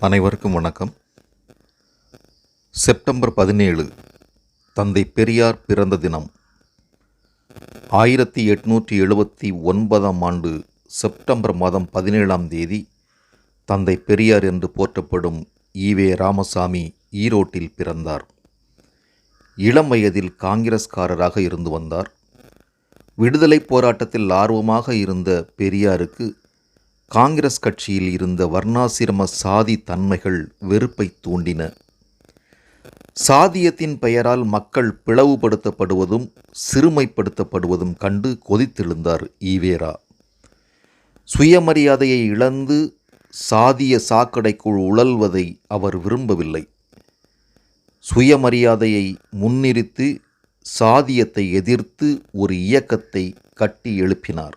அனைவருக்கும் வணக்கம். செப்டம்பர் பதினேழு தந்தை பெரியார் பிறந்த தினம். ஆயிரத்தி எட்நூற்றி எழுபத்தி ஒன்பதாம் ஆண்டு செப்டம்பர் மாதம் பதினேழாம் தேதி தந்தை பெரியார் என்று போற்றப்படும் ஈவே ராமசாமி ஈரோட்டில் பிறந்தார். இளம் வயதில் காங்கிரஸ்காரராக இருந்து வந்தார். விடுதலைப் போராட்டத்தில் ஆர்வமாக இருந்த பெரியாருக்கு காங்கிரஸ் கட்சியில் இருந்த வர்ணாசிரம சாதி தன்மைகள் வெறுப்பை தூண்டின. சாதியத்தின் பெயரால் மக்கள் பிளவுபடுத்தப்படுவதும் சிறுமைப்படுத்தப்படுவதும் கண்டு கொதித்தெழுந்தார் ஈவேரா சுயமரியாதையை இழந்து சாதிய சாக்கடைக்குள் உழல்வதை அவர் விரும்பவில்லை. சுயமரியாதையை முன்னிறுத்தி சாதியத்தை எதிர்த்து ஒரு இயக்கத்தை கட்டி எழுப்பினார்.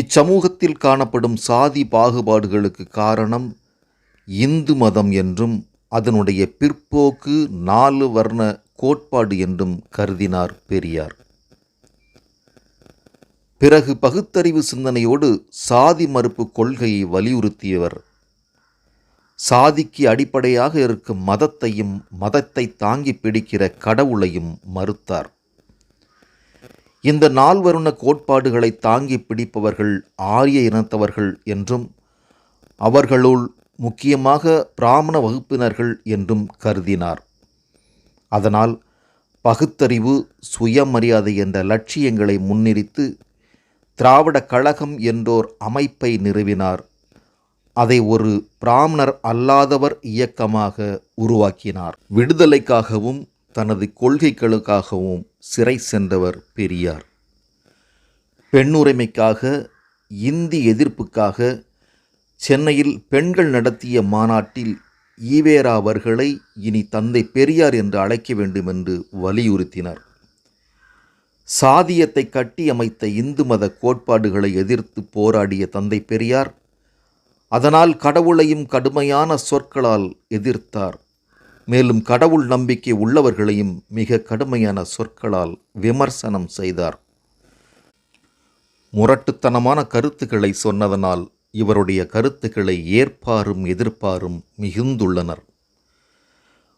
இச்சமூகத்தில் காணப்படும் சாதி பாகுபாடுகளுக்கு காரணம் இந்து மதம் என்றும் அதனுடைய பிற்போக்கு நாலு வர்ண கோட்பாடு என்றும் கருதினார் பெரியார். பிறகு பகுத்தறிவு சிந்தனையோடு சாதி மறுப்பு கொள்கையை வலியுறுத்தியவர். சாதிக்கு அடிப்படையாக இருக்கும் மதத்தையும் மதத்தை தாங்கி பிடிக்கிற கடவுளையும் மறுத்தார். இந்த நால்வருண கோட்பாடுகளை தாங்கி பிடிப்பவர்கள் ஆரிய இனத்தவர்கள் என்றும் அவர்களுள் முக்கியமாக பிராமண வகுப்பினர்கள் என்றும் கருதினார். அதனால் பகுத்தறிவு சுயமரியாதை என்ற லட்சியங்களை முன்னிறுத்து திராவிட கழகம் என்றோர் அமைப்பை நிறுவினார். அதை ஒரு பிராமணர் அல்லாதவர் இயக்கமாக உருவாக்கினார். விடுதலைக்காகவும் தனது கொள்கைகளுக்காகவும் சிறை சென்றவர் பெரியார். பெண்ணுரிமைக்காக இந்தி எதிர்ப்புக்காக சென்னையில் பெண்கள் நடத்திய மாநாட்டில் ஈவேரா அவர்களை இனி தந்தை பெரியார் என்று அழைக்க வேண்டும் என்று வலியுறுத்தினார். சாதியத்தை கட்டியமைத்த இந்து மத கோட்பாடுகளை எதிர்த்து போராடிய தந்தை பெரியார் அதனால் கடவுளையும் கடுமையான சொற்களால் எதிர்த்தார். மேலும் கடவுள் நம்பிக்கை உள்ளவர்களையும் மிக கடுமையான சொற்களால் விமர்சனம் செய்தார். முரட்டுத்தனமான கருத்துக்களை சொன்னதனால் இவருடைய கருத்துக்களை ஏற்பாரும் எதிர்ப்பாரும் மிகுந்துள்ளனர்.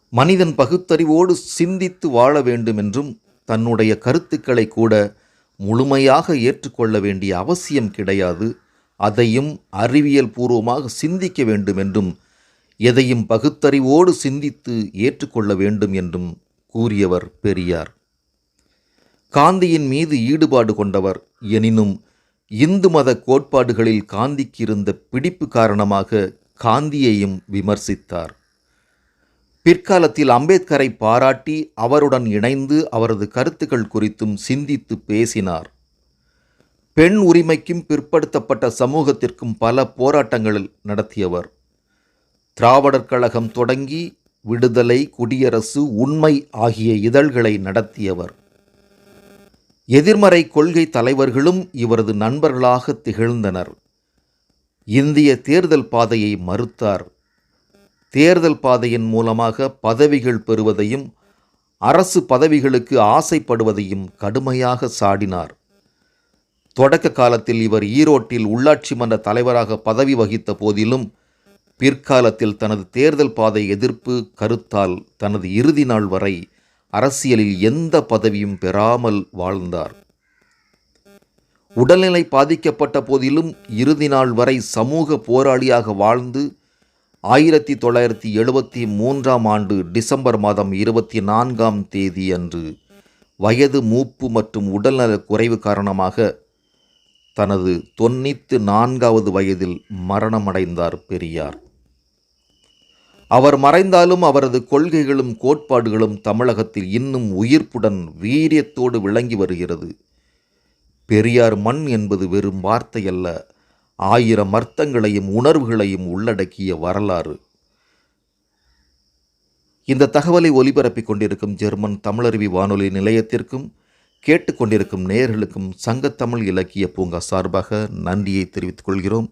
மனிதன் பகுத்தறிவோடு சிந்தித்து வாழ வேண்டும் என்றும் தன்னுடைய கருத்துக்களை கூட முழுமையாக ஏற்றுக்கொள்ள வேண்டிய அவசியம் கிடையாது. அதையும் அறிவியல் பூர்வமாக சிந்திக்க வேண்டும் என்றும் எதையும் பகுத்தறிவோடு சிந்தித்து ஏற்றுக்கொள்ள வேண்டும் என்றும் கூறியவர் பெரியார். காந்தியின் மீது ஈடுபாடு கொண்டவர் எனினும் இந்து மத கோட்பாடுகளில் காந்திக்கு இருந்த பிடிப்பு காரணமாக காந்தியையும் விமர்சித்தார். பிற்காலத்தில் அம்பேத்கரை பாராட்டி அவருடன் இணைந்து அவரது கருத்துக்கள் குறித்தும் சிந்தித்து பேசினார். பெண் உரிமைக்கும் பிற்படுத்தப்பட்ட சமூகத்திற்கும் பல போராட்டங்கள் நடத்தியவர். திராவிடர் கழகம் தொடங்கி விடுதலை குடியரசு உண்மை ஆகிய இதழ்களை நடத்தியவர். எதிர்மறை கொள்கை தலைவர்களும் இவரது நண்பர்களாக திகழ்ந்தனர். இந்திய தேர்தல் பாதையை மறுத்தார். தேர்தல் பாதையின் மூலமாக பதவிகள் பெறுவதையும் அரசு பதவிகளுக்கு ஆசைப்படுவதையும் கடுமையாக சாடினார். தொடக்க காலத்தில் இவர் ஈரோட்டில் உள்ளாட்சி மன்ற தலைவராக பதவி வகித்த போதிலும் பிற்காலத்தில் தனது தேர்தல் பாதை எதிர்ப்பு கருத்தால் தனது இறுதி நாள் வரை அரசியலில் எந்த பதவியும் பெறாமல் வாழ்ந்தார். உடல்நிலை பாதிக்கப்பட்ட போதிலும் இறுதி நாள் வரை சமூக போராளியாக வாழ்ந்து ஆயிரத்தி தொள்ளாயிரத்தி எழுபத்தி மூன்றாம் ஆண்டு டிசம்பர் மாதம் இருபத்தி நான்காம் தேதி அன்று வயது மூப்பு மற்றும் உடல்நல குறைவு காரணமாக தனது தொண்ணூத்து நான்காவது வயதில் மரணமடைந்தார் பெரியார். அவர் மறைந்தாலும் அவரது கொள்கைகளும் கோட்பாடுகளும் தமிழகத்தில் இன்னும் உயிர்ப்புடன் வீரியத்தோடு விளங்கி வருகிறது. பெரியார் மண் என்பது வெறும் வார்த்தையல்ல ஆயிரம் அர்த்தங்களையும் உணர்வுகளையும் உள்ளடக்கிய வரலாறு. இந்த தகவலை ஒலிபரப்பிக் கொண்டிருக்கும் ஜெர்மன் தமிழருவி வானொலி நிலையத்திற்கும் கேட்டுக்கொண்டிருக்கும் நேயர்களுக்கும் சங்கத்தமிழ் இலக்கிய பூங்கா சார்பாக நன்றியை தெரிவித்துக் கொள்கிறோம்.